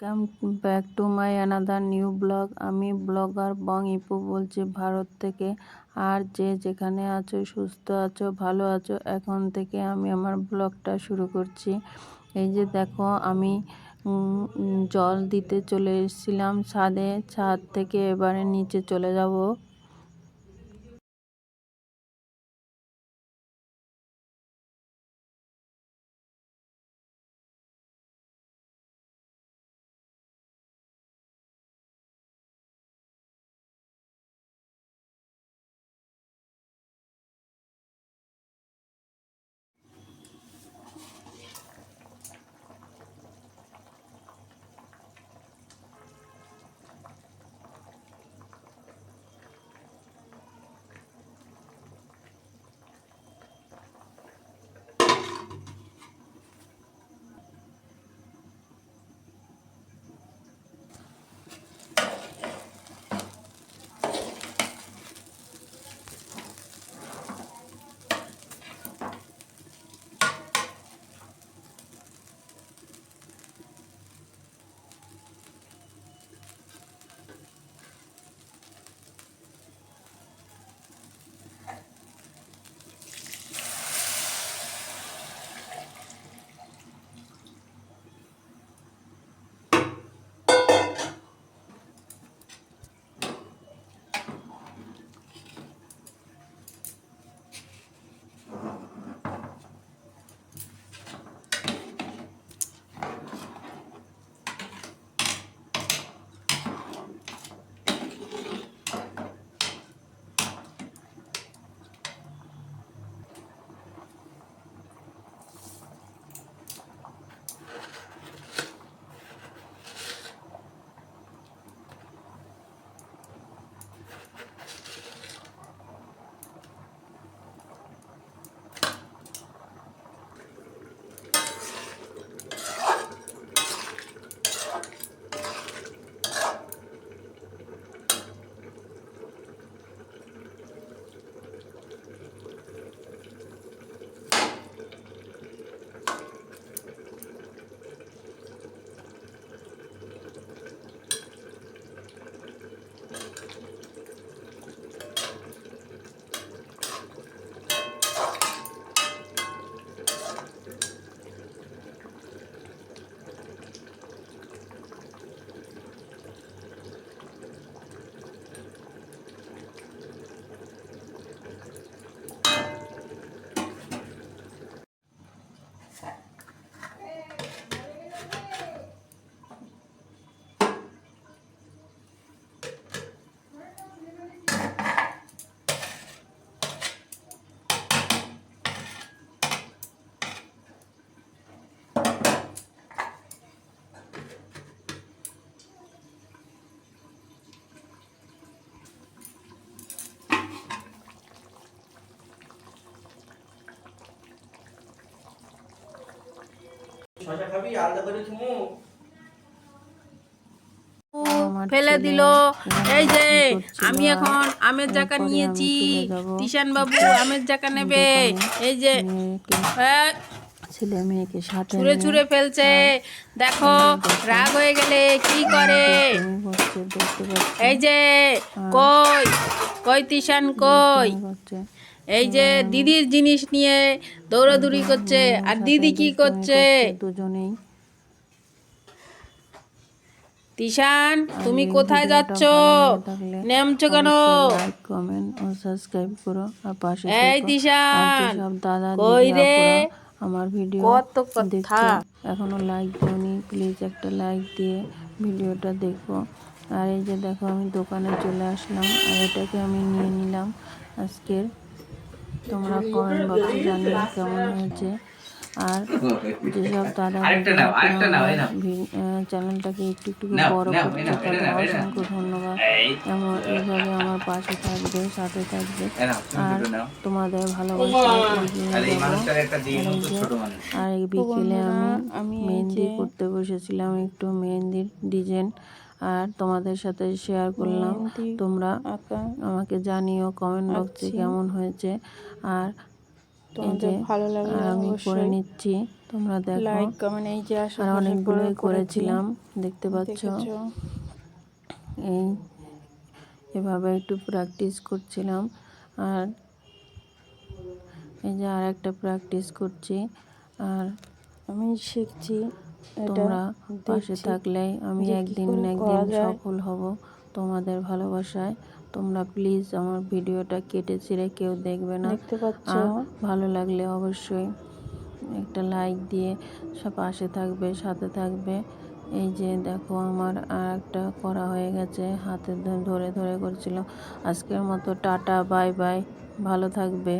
Welcome back to my another new blog আমি blogger Bong Ipu বলছি, ভারত থেকে। আর যে যেখানে আছো, সুস্থ আছো, ভালো আছো, এখন থেকে আমি আমার ব্লগটা শুরু করছি। এই যে দেখো, আমি জল দিতে চলে এসেছিলাম। ছাদে, ছাদ থেকে এবারে নিচে চলে যাব। শশা খাবি আলাদা করে থুমু ফেলে দিল। এই যে আমি এখন আমের জাকা নিয়েছি। বাবু আমের জাকা নেবে। এই যে হ্যাঁ, ছেলে মেয়েকে সাথে ছুঁড়ে ছুঁড়ে ফেলছে। দেখো রাগ হয়ে গেলে কি করে? এই যে কই? কই তিশান কই? তুমি করছে এই যে দিদির জিনিস নিয়ে দৌড়াদৌড়ি করছে আর দিদি কি করছে দুজনেই তিশান তুমি কোথায় যাচ্ছ নেমছো কেন লাইক কমেন্ট ও সাবস্ক্রাইব করো আর পাশে এই। দিশান, দাদা কই রে? আমার ভিডিও কত কথা। এখনও লাইক দিওনি প্লিজ একটা লাইক দিয়ে ভিডিওটা দেখো আর এই যে দেখো আমি দোকানে চলে আসলাম আর এটাকে আমি নিয়ে নিলাম আজকের তোমরা কমেন্ট বক্সে জানিও কেমন হয়েছে। আর যেসব দাদা আরেকটা নাও, আরেকটা নাও, এই নাও। চ্যানেলটাকে একটু একটু বড় করছে তাদের। অসংখ্য ধন্যবাদ। এমন এইভাবে আমার পাশে থাকবে সাথে থাকবে। আর তোমাদের ভালোবাসা আর এই বিকেলে আমি আমি মেহেন্দি করতে বসেছিলাম একটু মেহেন্দির ডিজাইন। আর তোমাদের সাথে শেয়ার করলাম। তোমরা আমাকে জানিও কমেন্ট বক্সে কেমন হয়েছে। আর ভালো লাগলে আমি করে নিচ্ছি। তোমরা দেখো। লাইক কমেন্ট এই যে আর অনেকগুলোই করেছিলাম দেখতে পাচ্ছ? এই এভাবে একটু প্র্যাকটিস করছিলাম। আর এই যে আর একটা প্র্যাকটিস করছি। আর আমি শিখছি। তোমরা পাশে থাকলেই আমি একদিন না একদিন সফল হব তোমাদের ভালোবাসায়। তোমরা প্লিজ আমার ভিডিওটা কেটে ছিঁড়ে কেউ দেখবে না। দেখতে পাচ্ছ? ভালো লাগলে অবশ্যই একটা লাইক দিয়ে সব পাশে থাকবে সাথে থাকবে। এই যে দেখো আমার আর একটা করা হয়ে গেছে হাতে ধরে ধরে করছিল। আজকের মতো টাটা বাই বাই ভালো থাকবে।